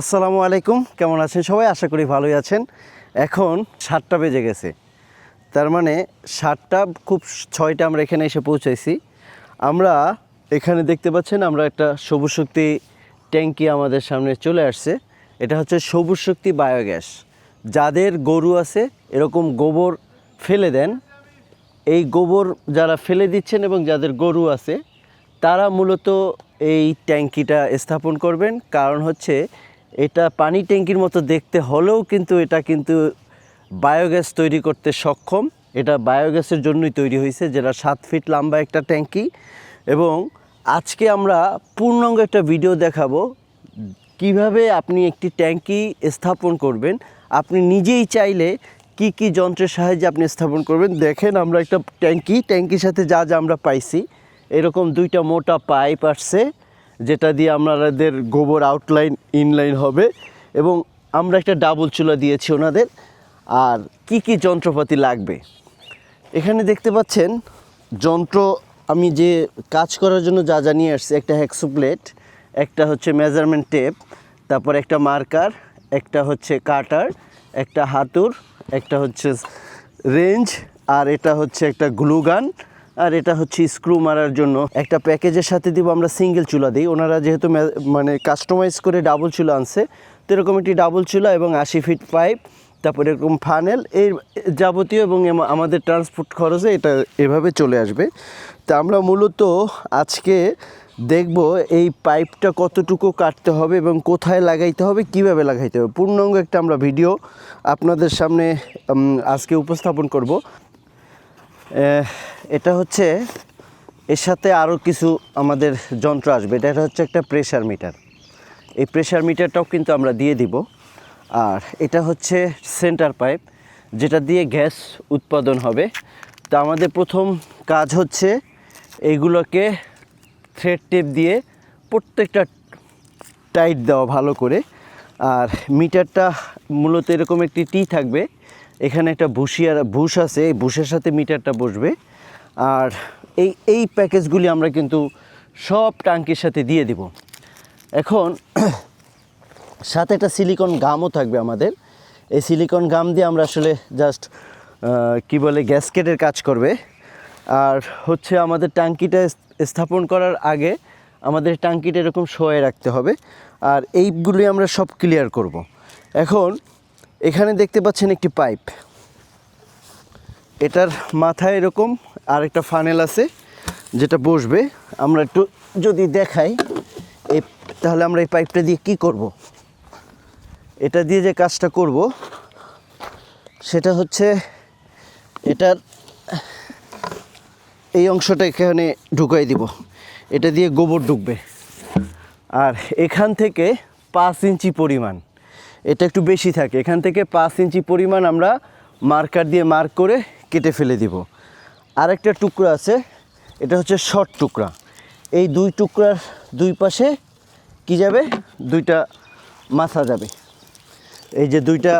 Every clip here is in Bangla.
আসসালামু আলাইকুম, কেমন আছেন সবাই? আশা করি ভালোই আছেন। এখন সাতটা বেজে গেছে। তার মানে সাতটা, খুব ছয়টা আমরা এখানে এসে পৌঁছাইছি। আমরা এখানে দেখতে পাচ্ছেন, আমরা একটা সবুজ শক্তি ট্যাঙ্কি আমাদের সামনে চলে আসছে। এটা হচ্ছে সবুজ শক্তি বায়োগ্যাস। যাদের গরু আছে, এরকম গোবর ফেলে দেন। এই গোবর যারা ফেলে দিচ্ছেন এবং যাদের গরু আছে, তারা মূলত এই ট্যাঙ্কিটা স্থাপন করবেন। কারণ হচ্ছে এটা পানি ট্যাঙ্কির মতো দেখতে হলেও কিন্তু এটা কিন্তু বায়োগ্যাস তৈরি করতে সক্ষম। এটা বায়োগ্যাসের জন্যই তৈরি হয়েছে, যেটা সাত ফিট লম্বা একটা ট্যাঙ্কি। এবং আজকে আমরা পূর্ণাঙ্গ একটা ভিডিও দেখাবো কীভাবে আপনি একটি ট্যাঙ্কি স্থাপন করবেন। আপনি নিজেই চাইলে কি কি যন্ত্রের সাহায্যে আপনি স্থাপন করবেন। দেখেন আমরা একটা ট্যাঙ্কি, ট্যাঙ্কির সাথে যা যা আমরা পাইছি, এরকম দুইটা মোটা পাইপ আসছে। যেটা দিয়ে আমাদের গোবর আউটলাইন ইনলাইন হবে এবং আমরা একটা ডাবল চুলা দিয়েছি ওনাদের। আর কি কি যন্ত্রপাতি লাগবে? এখানে দেখতে পাচ্ছেন যন্ত্র, আমি যে কাজ করার জন্য যা যা নিয়ে আসছি, একটা হ্যাক্সো প্লেট একটা হচ্ছে মেজারমেন্ট টেপ তারপর একটা মার্কার একটা হচ্ছে কাটার একটা হাতুর, একটা হচ্ছে রেঞ্জ আর এটা হচ্ছে একটা গ্লুগান গান আর এটা হচ্ছে স্ক্রু মারার জন্য। একটা প্যাকেজের সাথে দিব আমরা সিঙ্গেল চুলা দিই। ওনারা যেহেতু মানে কাস্টমাইজ করে ডাবল চুলা আনছে, তো এরকম একটি ডাবল চুলা এবং আশি ফিট পাইপ তারপরে এরকম ফানেল এই যাবতীয় এবং আমাদের ট্রান্সপোর্ট খরচে এটা এভাবে চলে আসবে। তা আমরা মূলত আজকে দেখব এই পাইপটা কতটুকু কাটতে হবে এবং কোথায় লাগাইতে হবে, কীভাবে লাগাইতে হবে। পূর্ণাঙ্গ একটা আমরা ভিডিও আপনাদের সামনে আজকে উপস্থাপন করব। এটা হচ্ছে, এর সাথে আরও কিছু আমাদের যন্ত্র আসবে। এটা হচ্ছে একটা প্রেশার মিটার এই প্রেশার মিটারটাও কিন্তু আমরা দিয়ে দিব। আর এটা হচ্ছে সেন্টার পাইপ যেটা দিয়ে গ্যাস উৎপাদন হবে। তো আমাদের প্রথম কাজ হচ্ছে এইগুলোকে থ্রেড টেপ দিয়ে প্রত্যেকটা টাইট দেওয়া ভালো করে। আর মিটারটা মূলত এরকম একটি টি থাকবে। এখানে একটা ভুসিয়ার ভুস আছে, এই ভুসের সাথে মিটারটা বসবে। আর এই এই প্যাকেজগুলি আমরা কিন্তু সব টাঙ্কির সাথে দিয়ে দিব। এখন সাথে একটা সিলিকন গামও থাকবে আমাদের। এই সিলিকন গাম দিয়ে আমরা আসলে জাস্ট কি বলে, গ্যাসকেটের কাজ করবে। আর হচ্ছে আমাদের টাঙ্কিটা স্থাপন করার আগে আমাদের টাঙ্কিটা এরকম শোয়ে রাখতে হবে। আর এইগুলি আমরা সব ক্লিয়ার করব। এখন এখানে দেখতে পাচ্ছেন একটি পাইপ। এটার মাথায় এরকম আরেকটা ফানেল আছে, যেটা বসবে। আমরা একটু যদি দেখাই, এই তাহলে আমরা এই পাইপটা দিয়ে কি করব। এটা দিয়ে যে কাজটা করব, সেটা হচ্ছে এটার এই অংশটা এখানে ঢুকাই দিব। এটা দিয়ে গোবর ঢুকবে। আর এখান থেকে পাঁচ ইঞ্চি পরিমাণ। এটা একটু বেশি থাকে। এখান থেকে পাঁচ ইঞ্চি পরিমাণ আমরা মার্কার দিয়ে মার্ক করে কেটে ফেলে দিব। আরেকটা টুকরা আছে, এটা হচ্ছে শর্ট টুকরা। এই দুই টুকরার দুই পাশে কি যাবে? দুইটা মাথা যাবে। এই যে দুইটা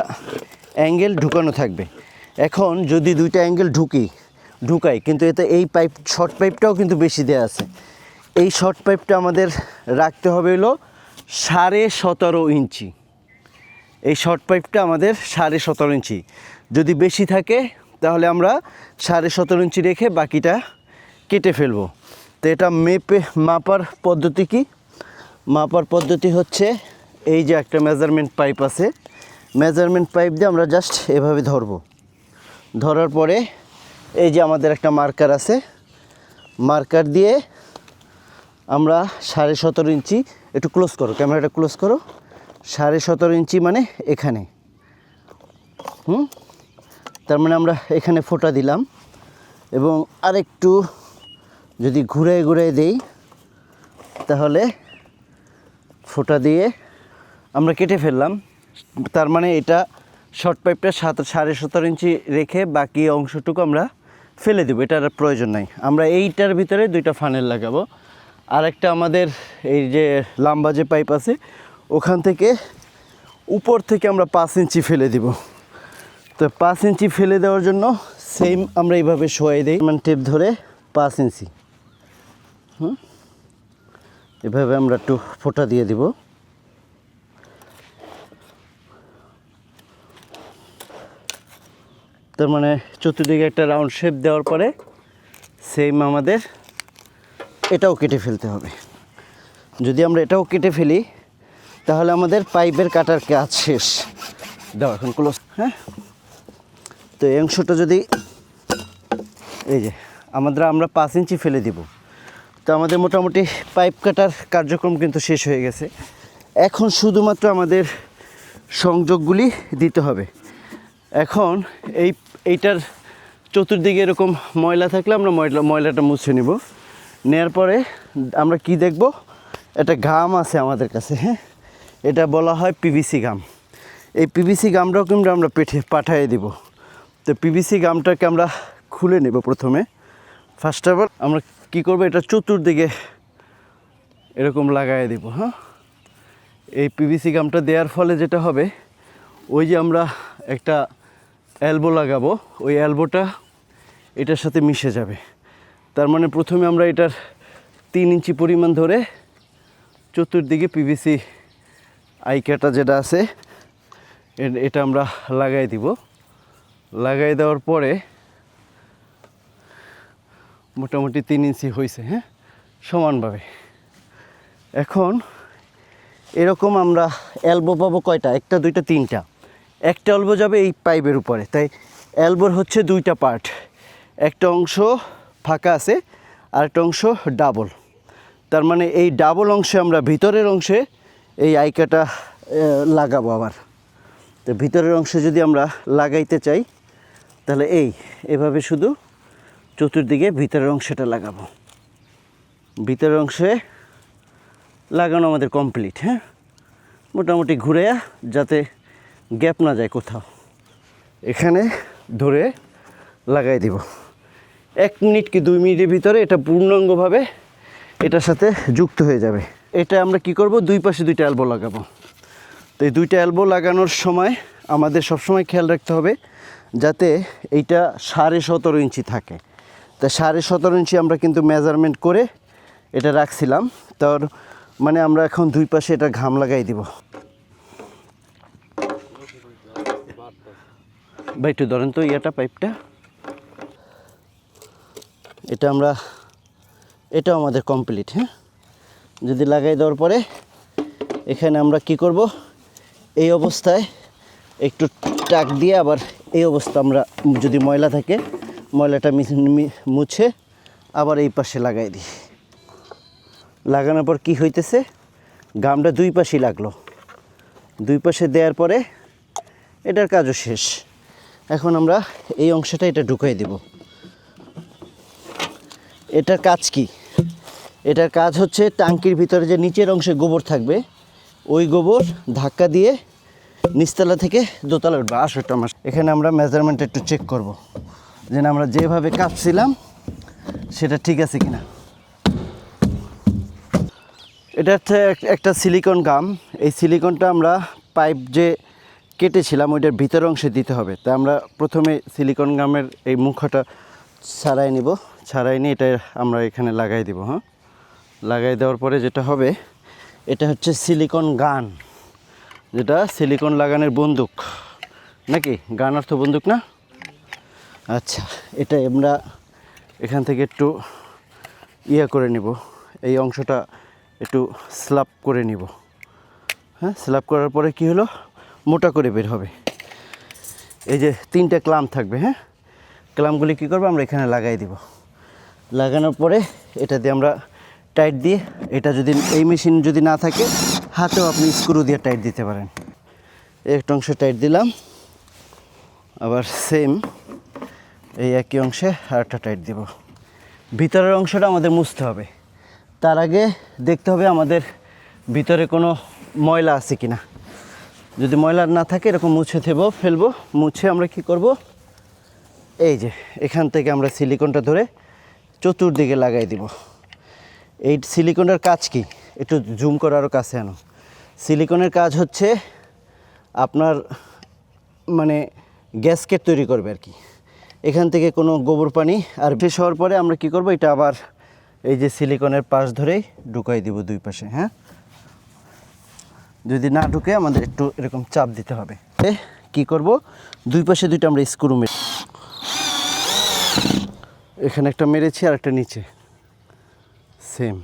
অ্যাঙ্গেল ঢুকানো থাকবে। এখন যদি দুইটা অ্যাঙ্গেল ঢুকি, ঢুকাই, কিন্তু এতে এই পাইপ, শর্ট পাইপটাও কিন্তু বেশি দেওয়া আছে। এই শর্ট পাইপটা আমাদের রাখতে হবে হলো সাড়ে সতেরো ইঞ্চি। এই শর্ট পাইপটা আমাদের সাড়ে সতেরো ইঞ্চি। যদি বেশি থাকে, তাহলে আমরা সাড়ে সতেরো ইঞ্চি রেখে বাকিটা কেটে ফেলব। তো এটা মেপে, মাপার পদ্ধতি কি? মাপার পদ্ধতি হচ্ছে, এই যে একটা মেজারমেন্ট পাইপ আছে মেজারমেন্ট পাইপ দিয়ে আমরা জাস্ট এভাবে ধরবো। ধরার পরে, এই যে আমাদের একটা মার্কার আছে মার্কার দিয়ে আমরা সাড়ে সতেরো ইঞ্চি, একটু ক্লোজ করো, ক্যামেরাটা ক্লোজ করো। সাড়ে সতেরো ইঞ্চি মানে এখানে। হুম? তার মানে আমরা এখানে ফোঁটা দিলাম। এবং আরেকটু যদি ঘুরে ঘুরে দেই, তাহলে ফোঁটা দিয়ে আমরা কেটে ফেললাম। তার মানে এটা শর্ট পাইপটা সাত, সাড়ে সতেরো ইঞ্চি রেখে বাকি অংশটুকু আমরা ফেলে দেবো, এটার প্রয়োজন নাই। আমরা এইটার ভিতরে দুইটা ফানেল লাগাবো। আর একটা আমাদের এই যে লাম্বা যে পাইপ আছে ওখান থেকে উপর থেকে আমরা পাঁচ ইঞ্চি ফেলে দিব। তো পাঁচ ইঞ্চি ফেলে দেওয়ার জন্য সেম আমরা এইভাবে শোয়াই দিই। মানে টেপ ধরে পাঁচ ইঞ্চি। হুম? এভাবে আমরা একটু ফোটা দিয়ে দিব। তার মানে চতুর্দিকে একটা রাউন্ড শেপ দেওয়ার পরে সেম আমাদের এটাও কেটে ফেলতে হবে। যদি আমরা এটাও কেটে ফেলি তাহলে আমাদের পাইপের কাটার কাজ শেষ। দাও, এখন ক্লোজ হ্যাঁ? তো এই অংশটা যদি এই যে, আমাদের আমরা পাঁচ ইঞ্চি ফেলে দিব। তো আমাদের মোটামুটি পাইপ কাটার কার্যক্রম কিন্তু শেষ হয়ে গেছে। এখন শুধুমাত্র আমাদের সংযোগগুলি দিতে হবে। এখন এই এইটার চতুর্দিকে এরকম ময়লা থাকলে আমরা ময়লা ময়লাটা মুছে নিব। নেওয়ার পরে আমরা কি দেখব? একটা ঘাম আছে আমাদের কাছে হ্যাঁ? এটা বলা হয় পিভিসি গাম এই পিভিসি গামটাও কিন্তু আমরা পেঠে পাঠিয়ে দিব। তো পিভিসি গামটাকে আমরা খুলে নেব প্রথমে। ফার্স্ট অফ অল আমরা কী করব? এটা চতুর্দিকে এরকম লাগাই দিব হ্যাঁ? এই পিভিসি গামটা দেওয়ার ফলে যেটা হবে, ওই যে আমরা একটা অ্যালবো লাগাবো, ওই অ্যালবোটা এটার সাথে মিশে যাবে। তার মানে প্রথমে আমরা এটার তিন ইঞ্চি পরিমাণ ধরে চতুর্দিকে পিভিসি আইকাটা যেটা আছে এটা আমরা লাগাই দিব। লাগাই দেওয়ার পরে মোটামুটি তিন ইঞ্চি হয়েছে হ্যাঁ? সমানভাবে। এখন এরকম আমরা এলবো পাবো কয়টা? একটা, দুইটা, তিনটা। একটা এলবো যাবে এই পাইপের উপরে। তাই এলবোর হচ্ছে দুইটা পার্ট একটা অংশ ফাঁকা আছে, আর একটা অংশ ডাবল তার মানে এই ডাবল অংশে আমরা ভিতরের অংশে এই আইকাটা লাগাবো আবার। তো ভিতরের অংশে যদি আমরা লাগাইতে চাই, তাহলে এই, এভাবে শুধু চতুর্দিকে ভিতরের অংশটা লাগাবো। ভিতরের অংশে লাগানো আমাদের কমপ্লিট হ্যাঁ? মোটামুটি ঘুরে যাতে গ্যাপ না যায় কোথাও। এখানে ধরে লাগাই দিব। এক মিনিট কি দুই মিনিটের ভিতরে এটা পূর্ণাঙ্গভাবে এটার সাথে যুক্ত হয়ে যাবে। এটা আমরা কি করব? দুই পাশে দুইটা অ্যালবো লাগাবো। তো এই দুইটা অ্যালবো লাগানোর সময় আমাদের সবসময় খেয়াল রাখতে হবে যাতে এইটা সাড়ে সতেরো ইঞ্চি থাকে। তা সাড়ে সতেরো ইঞ্চি আমরা কিন্তু মেজারমেন্ট করে এটা রাখছিলাম। তার মানে আমরা এখন দুই পাশে এটা ঘাম লাগাই দিব। ভাই, একটু ধরেন তো ইয়াটা পাইপটা এটা আমরা, এটাও আমাদের কমপ্লিট হ্যাঁ? যদি লাগাই দেওয়ার পরে এখানে আমরা কি করব? এই অবস্থায় একটু টাক দিয়ে আবার এই অবস্থা আমরা যদি ময়লা থাকে, ময়লাটা মুছে আবার এই পাশে লাগাই দিই। লাগানোর পর কি হইতেছে? গামটা দুই পাশেই লাগল। দুই পাশে দেওয়ার পরে এটার কাজও শেষ। এখন আমরা এই অংশটা এটা ঢুকাই দেব। এটার কাজ কি? এটার কাজ হচ্ছে টাঙ্কির ভিতরে যে নিচের অংশে গোবর থাকবে, ওই গোবর ধাক্কা দিয়ে নিচতলা থেকে দোতলা উঠবে। আসোটা মাস। এখানে আমরা মেজারমেন্ট একটু চেক করব। যেন আমরা যেভাবে কাটছিলাম সেটা ঠিক আছে কিনা। এটা হচ্ছে একটা সিলিকন গাম এই সিলিকনটা আমরা পাইপ যে কেটেছিলাম, ওইটার ভিতর অংশে দিতে হবে। তা আমরা প্রথমে সিলিকন গামের এই মুখটা ছাড়াই নিব। ছাড়াই নিয়ে এটা আমরা এখানে লাগাই দিব হ্যাঁ? লাগাই দেওয়ার পরে যেটা হবে, এটা হচ্ছে সিলিকন গান। যেটা সিলিকন লাগানোর বন্দুক। নাকি? গান অর্থ বন্দুক না? আচ্ছা এটা আমরা এখান থেকে একটু ইয়ে করে নিব। এই অংশটা একটু স্ল্যাপ করে নিব। হ্যাঁ স্ল্যাপ করার পরে কি হলো? মোটা করে বের হবে। এই যে তিনটে ক্লাম থাকবে হ্যাঁ? ক্লামগুলি কী করব? আমরা এখানে লাগাই দিব। লাগানোর পরে এটা দিয়ে আমরা টাইট দিয়ে এটা যদি এই মেশিন যদি না থাকে, হাতেও আপনি স্ক্রু দিয়ে টাইট দিতে পারেন। একটা অংশে টাইট দিলাম, আবার সেম এই একই অংশে আরেকটা টাইট দিব। ভিতরের অংশটা আমাদের মুছতে হবে। তার আগে দেখতে হবে আমাদের ভিতরে কোনো ময়লা আছে কি না যদি ময়লা না থাকে, এরকম মুছে থেবো, ফেলব, মুছে আমরা কি করব? এই যে, এখান থেকে আমরা সিলিকনটা ধরে চতুর্দিকে লাগাই দিব। এই সিলিকনের কাজ কি? একটু জুম করে আরও কাছে আনো। সিলিকনের কাজ হচ্ছে আপনার মানে গ্যাসকেট তৈরি করবে আর কি। এখান থেকে কোনো গোবর পানি আর শেষ হওয়ার পরে আমরা কি করব, এটা আবার এই যে সিলিকনের পাশ ধরেই ঢুকাই দিব দুই পাশে হ্যাঁ? যদি না ঢুকে আমাদের একটু এরকম চাপ দিতে হবে। কি করব? দুই পাশে দুইটা আমরা স্ক্রু মেরে এখানে একটা মেরেছি আর একটা নিচে। সেম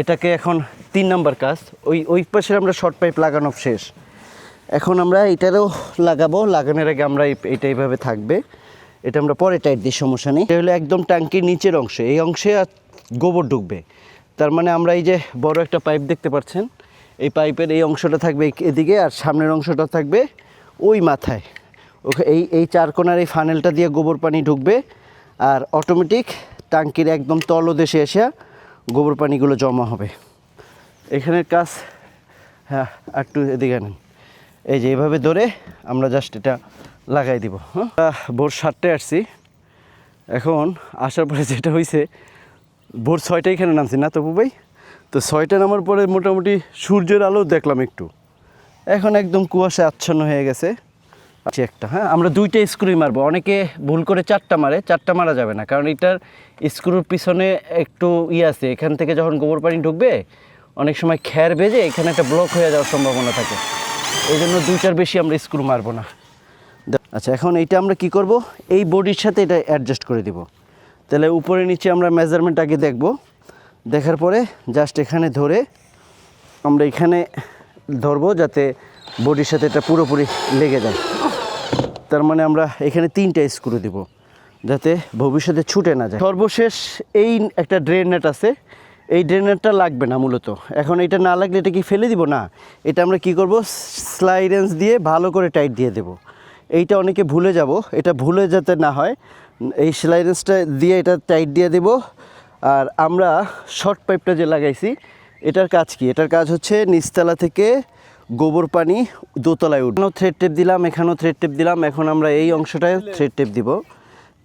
এটাকে এখন তিন নাম্বার কাজ। ওই ওই পাশে আমরা শর্ট পাইপ লাগানো শেষ। এখন আমরা এটারও লাগাবো। লাগানোর আগে আমরা এটা এইভাবে থাকবে। এটা আমরা পরে টাইট দিই, সমস্যা নেই। এটা হলো একদম ট্যাঙ্কির নিচের অংশে। এই অংশে গোবর ঢুকবে। তার মানে আমরা এই যে বড় একটা পাইপ দেখতে পাচ্ছেন, এই পাইপের এই অংশটা থাকবে এদিকে আর সামনের অংশটা থাকবে ওই মাথায়। ওকে এই এই চার কোণার এই ফানেলটা দিয়ে গোবর পানি ঢুকবে। আর অটোমেটিক ট্যাঙ্কির একদম তলদেশে এসে গোবর পানিগুলো জমা হবে। এখানের কাজ হ্যাঁ একটু এদিকে নেন এই যে এইভাবে ধরে আমরা জাস্ট এটা লাগাই দিব হ্যাঁ। ভোর সাতটায় আসছি। এখন আসার পরে যেটা হয়েছে ভোর ছয়টায় এখানে নামছি। না তপু ভাই? তো ছয়টা নামার পরে মোটামুটি সূর্যের আলো দেখলাম একটু। এখন একদম কুয়াশা আচ্ছন্ন হয়ে গেছে। আছে একটা। হ্যাঁ আমরা দুইটা স্ক্রুই মারবো। অনেকে ভুল করে চারটা মারে, চারটা মারা যাবে না। কারণ এটার স্ক্রুর পিছনে একটু ইয়ে আছে। এখান থেকে যখন গোবর পানি ঢুকবে, অনেক সময় খ্যার বেজে এখানে একটা ব্লক হয়ে যাওয়ার সম্ভাবনা থাকে। এই জন্য দুইটার বেশি আমরা স্ক্রু মারবো না। আচ্ছা এখন এইটা আমরা কি করব? এই বডির সাথে এটা অ্যাডজাস্ট করে দিব। তাহলে উপরে নিচে আমরা মেজারমেন্ট আগে দেখব। দেখার পরে জাস্ট এখানে ধরে আমরা এখানে ধরবো যাতে বডির সাথে এটা পুরোপুরি লেগে যায়। তার মানে আমরা এখানে তিনটা স্ক্রু দিব, যাতে ভবিষ্যতে ছুটে না যায়। সর্বশেষ এই একটা ড্রেন নেট আছে। এই ড্রেন নেটটা লাগবে না মূলত। এখন এটা না লাগলে এটা কি ফেলে দিব? না। এটা আমরা কি করব? স্লাইডেন্স দিয়ে ভালো করে টাইট দিয়ে দেব। এইটা অনেকে ভুলে যাব। এটা ভুলে যাতে না হয়, এই স্লাইডেন্সটা দিয়ে এটা টাইট দিয়ে দেব। আর আমরা শর্ট পাইপটা যে লাগাইছি, এটার কাজ কি? এটার কাজ হচ্ছে নিচতলা থেকে গোবর পানি দোতলায় এখানেও থ্রেড টেপ দিলাম, এখানেও থ্রেড টেপ দিলাম। এখন আমরা এই অংশটায় থ্রেড টেপ দিব।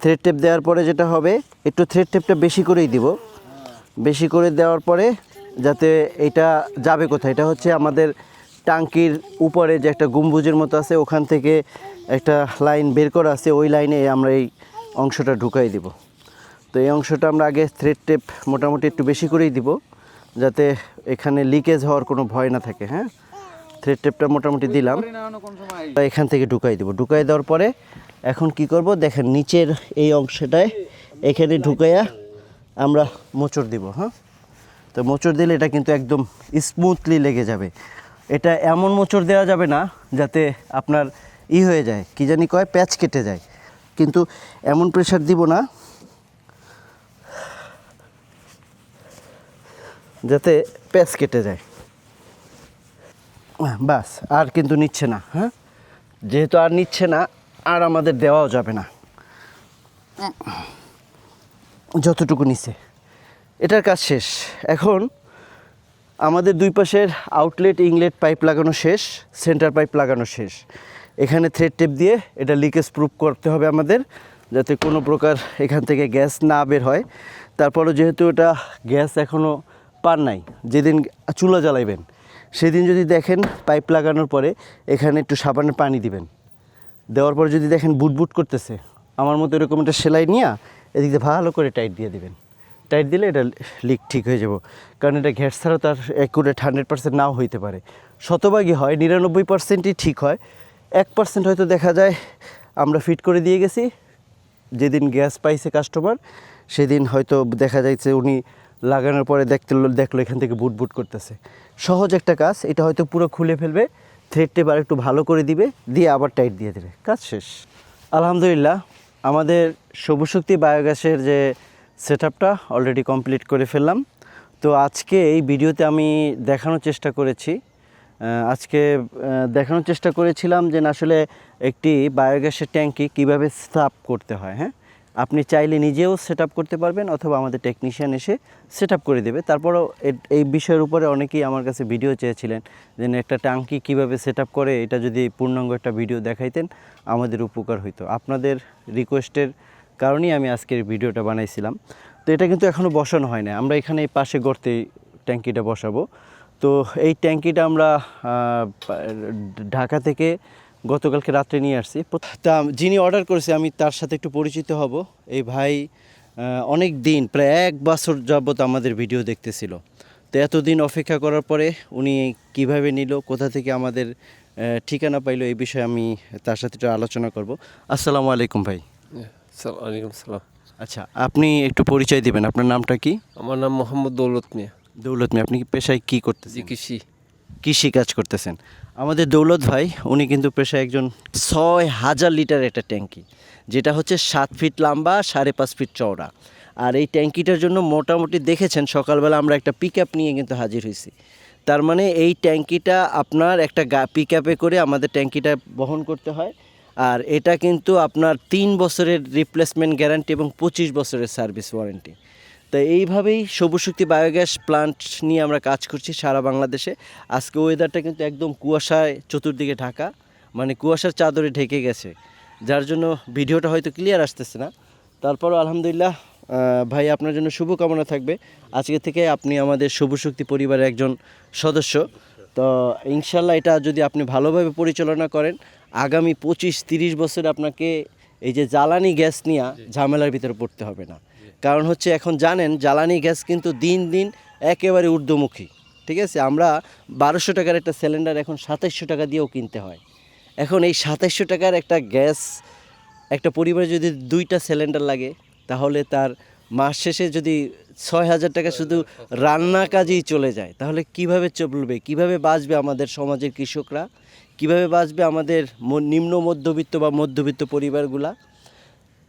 থ্রেড টেপ দেওয়ার পরে যেটা হবে, একটু থ্রেড টেপটা বেশি করেই দিব। বেশি করে দেওয়ার পরে যাতে এটা যাবে কোথায়? এটা হচ্ছে আমাদের টাঙ্কির উপরে যে একটা গম্বুজের মতো আছে, ওখান থেকে একটা লাইন বের করা আছে। ওই লাইনে আমরা এই অংশটা ঢুকাই দিব। তো এই অংশটা আমরা আগে থ্রেড টেপ মোটামুটি একটু বেশি করেই দিব, যাতে এখানে লিকেজ হওয়ার কোনো ভয় না থাকে হ্যাঁ? থ্রেড টেপটা মোটামুটি দিলাম। এখান থেকে ঢুকাই দিব। ঢুকাই দেওয়ার পরে এখন কি করব? দেখেন নিচের এই অংশটায় এখানে ঢুকাইয়া আমরা মোচড় দিব হ্যাঁ? তো মোচড় দিলে এটা কিন্তু একদম স্মুথলি লেগে যাবে। এটা এমন মোচড় দেওয়া যাবে না যাতে আপনার ই হয়ে যায় কি জানি কয়? প্যাচ কেটে যায়। কিন্তু এমন প্রেশার দিব না যাতে প্যাচ কেটে যায়। বাস, আর কিন্তু নিচ্ছে না হ্যাঁ? যেহেতু আর নিচ্ছে না, আর আমাদের দেওয়াও যাবে না। যতটুকু নিচে এটার কাজ শেষ। এখন আমাদের দুই পাশের আউটলেট ইংলেট পাইপ লাগানো শেষ সেন্টার পাইপ লাগানো শেষ। এখানে থ্রেড টেপ দিয়ে এটা লিকেজ প্রুফ করতে হবে আমাদের, যাতে কোনো প্রকার এখান থেকে গ্যাস না বের হয়। তারপরও যেহেতু এটা গ্যাস এখনও পান নাই, যেদিন চুলা জ্বালাইবেন সেদিন যদি দেখেন পাইপ লাগানোর পরে, এখানে একটু সাবানের পানি দিবেন। দেওয়ার পর যদি দেখেন বুটবুট করতেছে, আমার মতো এরকম একটা সেলাই নিয়ে এদিক দিয়ে ভালো করে টাইট দিয়ে দিবেন। টাইট দিলে এটা লিক ঠিক হয়ে যাব। কারণ এটা গ্যাস ছাড়া তার একুরেট হান্ড্রেড পার্সেন্ট নাও হইতে পারে। শতভাগই হয়, নিরানব্বই পার্সেন্টই ঠিক হয়। এক পার্সেন্ট হয়তো দেখা যায়, আমরা ফিট করে দিয়ে গেছি। যেদিন গ্যাস পাইছে কাস্টমার সেদিন হয়তো দেখা যাচ্ছে উনি লাগানোর পরে দেখতে দেখল এখান থেকে বুট বুট করতেছে। সহজ একটা কাজ, এটা হয়তো পুরো খুলে ফেলবে থ্রেড আর একটু ভালো করে দিবে, দিয়ে আবার টাইট দিয়ে দেবে। কাজ শেষ। আলহামদুলিল্লাহ, আমাদের সবুজ শক্তি বায়োগ্যাসের যে সেট আপটা অলরেডি কমপ্লিট করে ফেললাম। তো আজকে এই ভিডিওতে আমি দেখানোর চেষ্টা করেছি। আজকে দেখানোর চেষ্টা করেছিলাম যে আসলে একটি বায়োগ্যাসের ট্যাঙ্কি কীভাবে সাপ করতে হয় হ্যাঁ? আপনি চাইলে নিজেও সেট করতে পারবেন অথবা আমাদের টেকনিশিয়ান এসে সেট করে দেবে। তারপরও এই বিষয়ের উপরে অনেকেই আমার কাছে ভিডিও চেয়েছিলেন যে একটা ট্যাঙ্কি কীভাবে সেট করে? এটা যদি পূর্ণাঙ্গ একটা ভিডিও দেখাইতেন, আমাদের উপকার হইতো। আপনাদের রিকোয়েস্টের কারণেই আমি আজকের ভিডিওটা বানাইছিলাম। তো এটা কিন্তু এখনও বসানো হয় না। আমরা এখানে পাশে গর্তে ট্যাঙ্কিটা বসাবো। তো এই ট্যাঙ্কিটা আমরা ঢাকা থেকে গতকালকে রাত্রে নিয়ে আসছি। তা যিনি অর্ডার করেছে আমি তার সাথে একটু পরিচিত হব। এই ভাই অনেক দিন প্রায় এক বছর যাবত আমাদের ভিডিও দেখতেছিল। তো এতদিন অপেক্ষা করার পরে উনি কীভাবে নিল কোথা থেকে আমাদের ঠিকানা পাইলো এই বিষয়ে আমি তার সাথে একটু আলোচনা করব। আসসালামু আলাইকুম ভাই। সালাম আলাইকুম সালাম। আচ্ছা আপনি একটু পরিচয় দিবেন আপনার নামটা কি? আমার নাম মোহাম্মদ দৌলত মিয়া। দৌলত মিয়া আপনি কি পেশায় কী করতেছেন? জি কৃষি। কৃষি কাজ করতেছেন। আমাদের দৌলত ভাই, উনি কিন্তু পেশায় একজন ছয় হাজার লিটার একটা ট্যাঙ্কি, যেটা হচ্ছে সাত ফিট লম্বা, সাড়ে পাঁচ ফিট চওড়া। আর এই ট্যাঙ্কিটার জন্য মোটামুটি দেখেছেন, সকালবেলা আমরা একটা পিক নিয়ে কিন্তু হাজির হয়েছি। তার মানে এই ট্যাঙ্কিটা আপনার একটা গা পিক করে আমাদের ট্যাঙ্কিটা বহন করতে হয়। আর এটা কিন্তু আপনার তিন বছরের রিপ্লেসমেন্ট গ্যারান্টি এবং পঁচিশ বছরের সার্ভিস ওয়ারেন্টি তো এইভাবেই সবুজ শক্তি বায়োগ্যাস প্লান্ট নিয়ে আমরা কাজ করছি সারা বাংলাদেশে। আজকে ওয়েদারটা কিন্তু একদম কুয়াশায় চতুর্দিকে ঢাকা মানে কুয়াশার চাদরে ঢেকে গেছে, যার জন্য ভিডিওটা হয়তো ক্লিয়ার আসতেছে না। তারপরও আলহামদুলিল্লাহ ভাই আপনার জন্য শুভকামনা থাকবে। আজকে থেকে আপনি আমাদের সবুজ পরিবারের একজন সদস্য। তো ইনশাল্লাহ এটা যদি আপনি ভালোভাবে পরিচালনা করেন, আগামী পঁচিশ তিরিশ বছর আপনাকে এই যে জ্বালানি গ্যাস নিয়ে ঝামেলার ভিতরে পড়তে হবে না। কারণ হচ্ছে এখন জানেন, জ্বালানি গ্যাস কিন্তু দিন দিন একেবারে ঊর্ধ্বমুখী। ঠিক আছে? আমরা বারোশো টাকার একটা সিলিন্ডার এখন সাতাইশশো টাকা দিয়েও কিনতে হয়। এখন এই সাতাইশশো টাকার একটা গ্যাস, একটা পরিবারে যদি দুইটা সিলিন্ডার লাগে, তাহলে তার মাস শেষে যদি ছয় হাজার টাকা শুধু রান্না কাজেই চলে যায়, তাহলে কীভাবে চলবে? কীভাবে বাঁচবে আমাদের সমাজের কৃষকরা? কীভাবে বাঁচবে আমাদের নিম্ন মধ্যবিত্ত বা মধ্যবিত্ত পরিবারগুলা?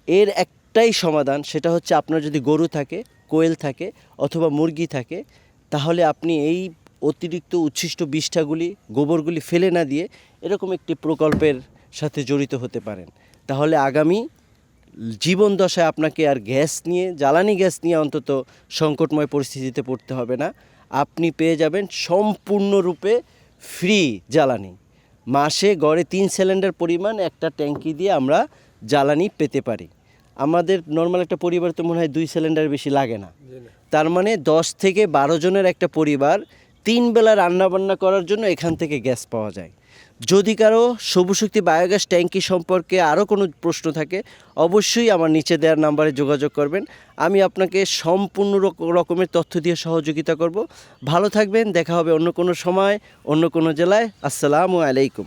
এর একটাই সমাধান, সেটা হচ্ছে আপনার যদি গরু থাকে, কোয়েল থাকে, অথবা মুরগি থাকে, তাহলে আপনি এই অতিরিক্ত উচ্ছিষ্ট বিষ্ঠাগুলি, গোবরগুলি ফেলে না দিয়ে এরকম একটি প্রকল্পের সাথে জড়িত হতে পারেন। তাহলে আগামী জীবন দশায় আপনাকে আর গ্যাস নিয়ে, জ্বালানি গ্যাস নিয়ে অন্তত সংকটময় পরিস্থিতিতে পড়তে হবে না। আপনি পেয়ে যাবেন সম্পূর্ণরূপে ফ্রি জ্বালানি। মাসে গড়ে তিন সিলিন্ডার পরিমাণ একটা ট্যাঙ্কি দিয়ে আমরা জ্বালানি পেতে পারি। আমাদের নর্মাল একটা পরিবার তো মনে হয় দুই সিলিন্ডার বেশি লাগে না। তার মানে দশ থেকে বারো জনের একটা পরিবার তিন বেলা রান্না বান্না করার জন্য এখান থেকে গ্যাস পাওয়া যায়। যদি কারও সবুজ শক্তি বায়োগ্যাস ট্যাঙ্কি সম্পর্কে আরও কোনো প্রশ্ন থাকে, অবশ্যই আমার নিচে দেওয়ার নাম্বারে যোগাযোগ করবেন। আমি আপনাকে সম্পূর্ণ রকমের তথ্য দিয়ে সহযোগিতা করব। ভালো থাকবেন, দেখা হবে অন্য কোনো সময়, অন্য কোনো জেলায়। আসসালামু আলাইকুম।